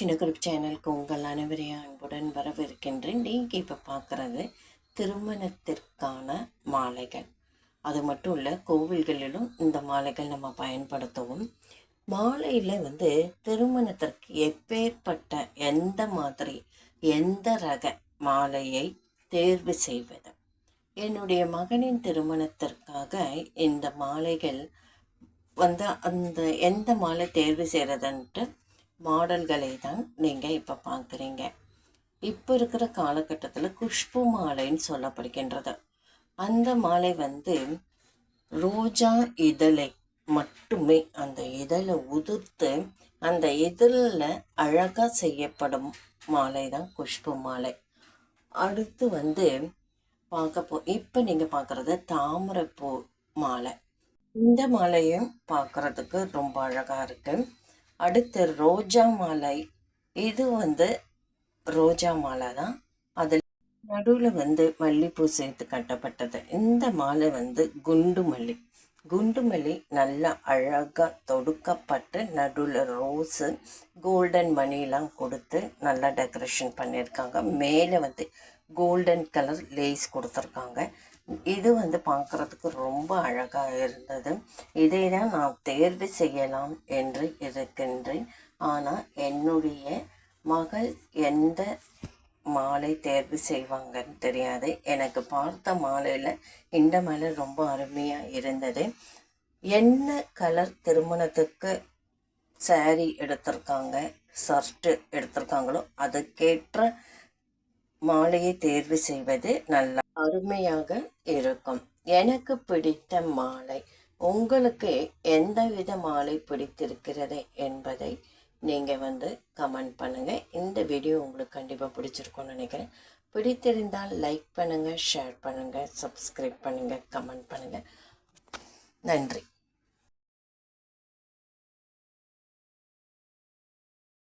சின்ன குரூப் சேனலுக்கு உங்கள் அனைவரையும் அன்புடன் வரவிருக்கின்றேன் நீங்கள் இப்போ பார்க்குறது திருமணத்திற்கான மாலைகள். அது மட்டும் இல்லை கோவில்களிலும் இந்த மாலைகள் நம்ம பயன்படுத்தவும். மாலையில் வந்து திருமணத்திற்கு எப்பேற்பட்ட எந்த மாதிரி எந்த ரக மாலையை தேர்வு செய்வது? என்னுடைய மகனின் திருமணத்திற்காக இந்த மாலைகள் வந்து அந்த எந்த மாலை தேர்வு செய்கிறதுன்ட்டு மாடல்களை தான் நீங்கள் இப்போ பார்க்குறீங்க இப்போ இருக்கிற காலகட்டத்தில் குஷ்பு மாலைன்னு சொல்லப்படுகின்றது. அந்த மாலை வந்து ரோஜா இதழை மட்டுமே அந்த இதழை உதிர்த்து அந்த இதழில் அழகாக செய்யப்படும் மாலை தான் குஷ்பு மாலை. அடுத்து வந்து பார்க்க போ இப்போ நீங்கள் பார்க்குறது தாமரைப்பூ மாலை. இந்த மாலையும் பார்க்குறதுக்கு ரொம்ப அழகாக இருக்குது அடுத்து ரோஜா மாலை. இது வந்து ரோஜா மாலை தான். அதில் நடுவில் வந்து மல்லிப்பூ சேர்த்து கட்டப்பட்டது. இந்த மாலை வந்து குண்டு மல்லி. குண்டு மல்லி நல்லா அழகாக தொடுக்கப்பட்டு நடுவில் ரோஸு கோல்டன் மணிலாம் கொடுத்து நல்லா டெக்கரேஷன் பண்ணியிருக்காங்க. மேலே வந்து கோல்டன் கலர் லேஸ் கொடுத்துருக்காங்க. இது வந்து பார்க்குறதுக்கு ரொம்ப அழகாக இருந்தது. இதை தான் நான் தேர்வு செய்யலாம் என்று இருக்கின்றேன். ஆனால் என்னுடைய மகள் எந்த மாலை தேர்வு செய்வாங்கன்னு தெரியாது. எனக்கு பார்த்த மாலையில் இந்த மாலை ரொம்ப அருமையாக இருந்தது. என்ன கலர் திருமணத்துக்கு சாரி எடுத்திருக்காங்க ஷர்ட்டு எடுத்திருக்காங்களோ அதுக்கேற்ற மாலையை தேர்வு செய்வது நல்ல அருமையாக இருக்கும். எனக்கு பிடித்த மாலை உங்களுக்கு எந்த வித மாலை பிடித்திருக்கிறது என்பதை நீங்கள் வந்து கமெண்ட் பண்ணுங்கள் இந்த வீடியோ உங்களுக்கு கண்டிப்பாக பிடிச்சிருக்கும்னு நினைக்கிறேன். பிடித்திருந்தால் லைக் பண்ணுங்கள் ஷேர் பண்ணுங்கள் சப்ஸ்கிரைப் பண்ணுங்கள் கமெண்ட் பண்ணுங்கள் நன்றி.